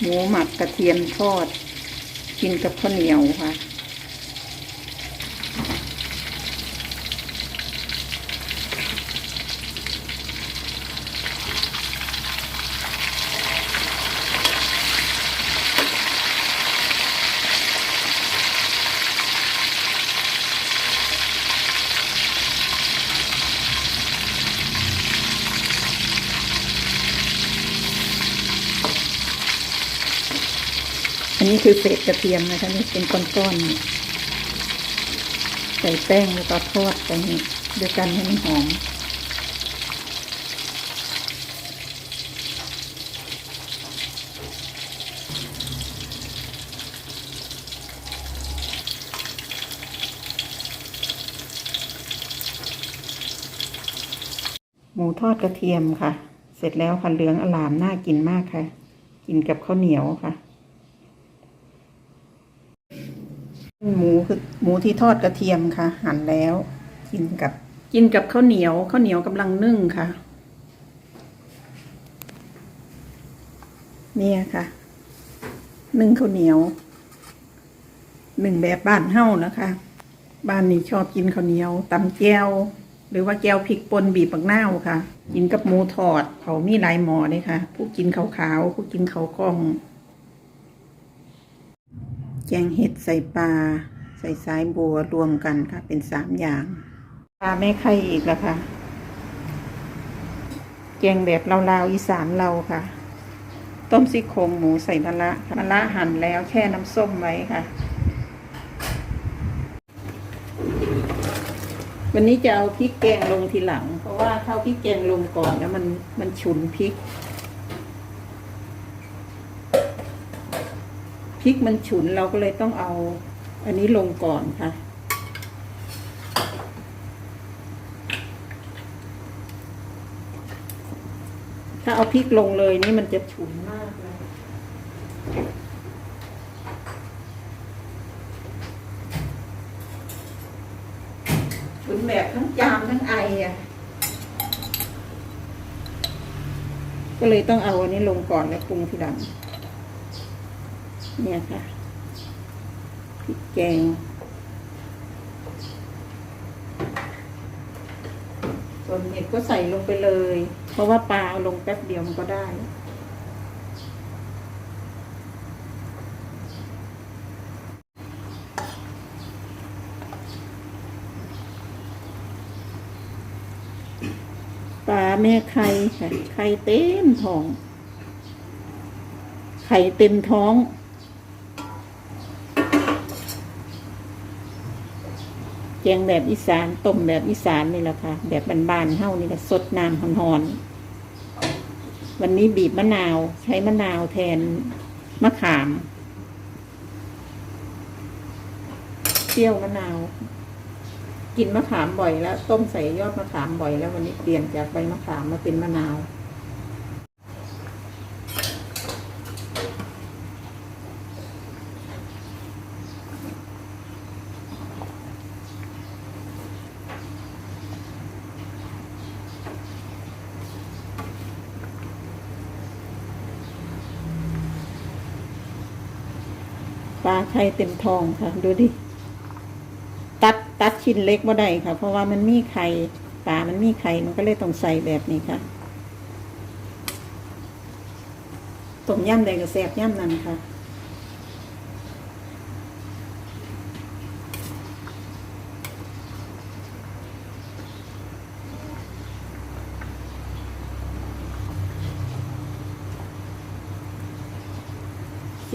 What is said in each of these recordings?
หมูหมักกระเทียมทอด กินกับข้าวเหนียวค่ะ นี้คือเศษกระเทียมนะคะนี่เป็นก้อนๆใส่แป้งแล้วก็ทอดไปด้วยกันให้มันหอมหมูทอดกระเทียมค่ะ เสร็จแล้วค่ะเหลืองอลามน่ากินมากค่ะ กินกับข้าวเหนียวค่ะ หมูคือหมูที่ทอดกระเทียมค่ะ หั่นแล้ว กินกับ กินกับข้าวเหนียวข้าวเหนียวกำลังนึ่งค่ะ เนี่ยค่ะ นึ่งข้าวเหนียวหนึ่งแบบบ้านเฮ้านะคะ บ้านนี้ชอบกินข้าวเหนียวตำแก้วหรือว่าแก้วพริกป่นบีบปักนาวค่ะ กินกับหมูทอดเขามีหลายหมอเลยค่ะ ผู้กินขาวๆผู้กินเขาวกล้อง แกงเห็ดใส่ปลา ใส่สายบัวรวมกันค่ะ เป็นสามอย่างปลาแม่ไข่อีกแล้วค่ะ แกงแบบลาวๆอีสานเราค่ะ ต้มซี่โครงหมูใส่มะระมะระหั่นแล้วแช่น้ำส้มไว้ค่ะ วันนี้จะเอาพริกแกงลงทีหลัง เพราะว่าถ้าพริกแกงลงก่อนแล้วมันมันฉุนพริก ริกมันฉุนเราก็เลยต้องเอาอันนี้ลงก่อนค่ะ ถ้าเอาพริกลงเลยนี่มันจะฉุนมากเลยฉุนแบบทั้งจามทั้งไออะก็เลยต้องเอาอันนี้ลงก่อนแล้วปรุงทีหลัง เนี่ยค่ะพริกแกงส่วนเห็ดก็ใส่ลงไปเลย เพราะว่าปลาเอาลงแป๊บเดียวมันก็ได้ ปลาแม่ไข่ค่ะไข่เต็มท้อง ไข่เต็มท้อง แกงแบบอีสานต้มแบบอีสานนี่แหละค่ะ แบบบานๆเฮานี่แหละสดน้ำหอนๆวันนี้บีบมะนาวใช้มะนาวแทนมะขามเปรี้ยวมะนาว กินมะขามบ่อยแล้ว ต้มใส่ยอดมะขามบ่อยแล้ววันนี้เปลี่ยนจากใบมะขามมาเป็นมะนาว ลาไข่เต็มทองค่ะ ดูดิ ตัดตัดชิ้นเล็กมาได้ค่ะ เพราะว่ามันมีไข่ปลามันมีไข่มันก็เลยต้องใส่แบบนี้ค่ะต้มยำใดก็แซ่บยำนั้นค่ะ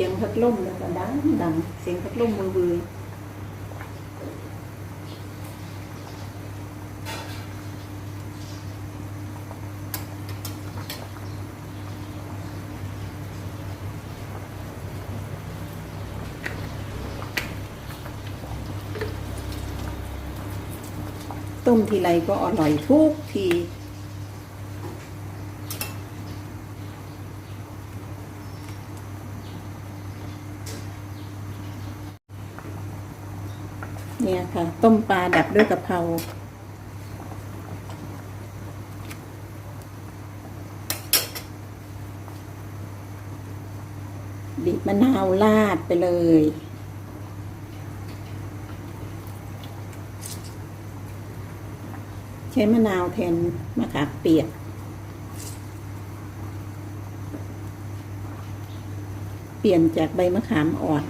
สียงพัดลมแล้วก็ดังดังเสียงพัดลมมือบือต้มทีไรก็อร่อยทุกที เนี่ยค่ะ ต้มปลาดับด้วยกะเพราบีบมะนาวราดไปเลย ใช้มะนาวแทนมะขามเปียกเปลี่ยนจากใบมะขามอ่อน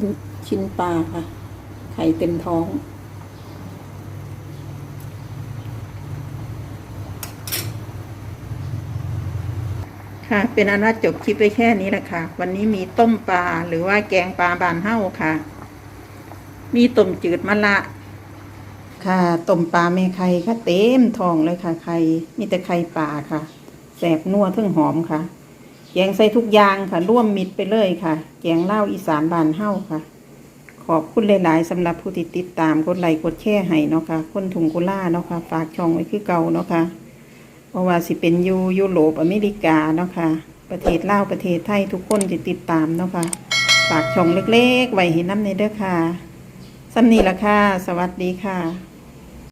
ดูชิ้นปลาค่ะ ไข่เต็มท้องค่ะเป็นอันว่าจบคลิปไว้แค่นี้แหละค่ะ วันนี้มีต้มปลาหรือว่าแกงปลาบานเฮ้าค่ะ มีต้มจืดมะละ ค่ะต้มปลาเมไข่ค่ะเต็มท้องเลยค่ะไข่มีแต่ไข่ปลาค่ะแสบนัวเทึ่งหอมค่ะ แกงใส่ทุกอย่างค่ะร่วมมิตรไปเลยค่ะ แกงเล่าอีสานบานเฮ้าค่ะ ขอบคุณหลาย ๆสำหรับผู้ที่ติดตามกดไลค์กดแชร์ให้เนาะค่ะคนถุงกุล่าเนาะค่ะ ฝากช่องไว้คือเก่าเนาะค่ะเพราะว่าสิเป็นยูยุโรปอเมริกาเนาะค่ะ ประเทศเลาประเทศไทยทุกคนจะติดตามเนาะค่ะ ฝากช่องเล็ก ๆ ไว้ให้น้ำในเด้อค่ะสำนีละค่ะ สวัสดีค่ะ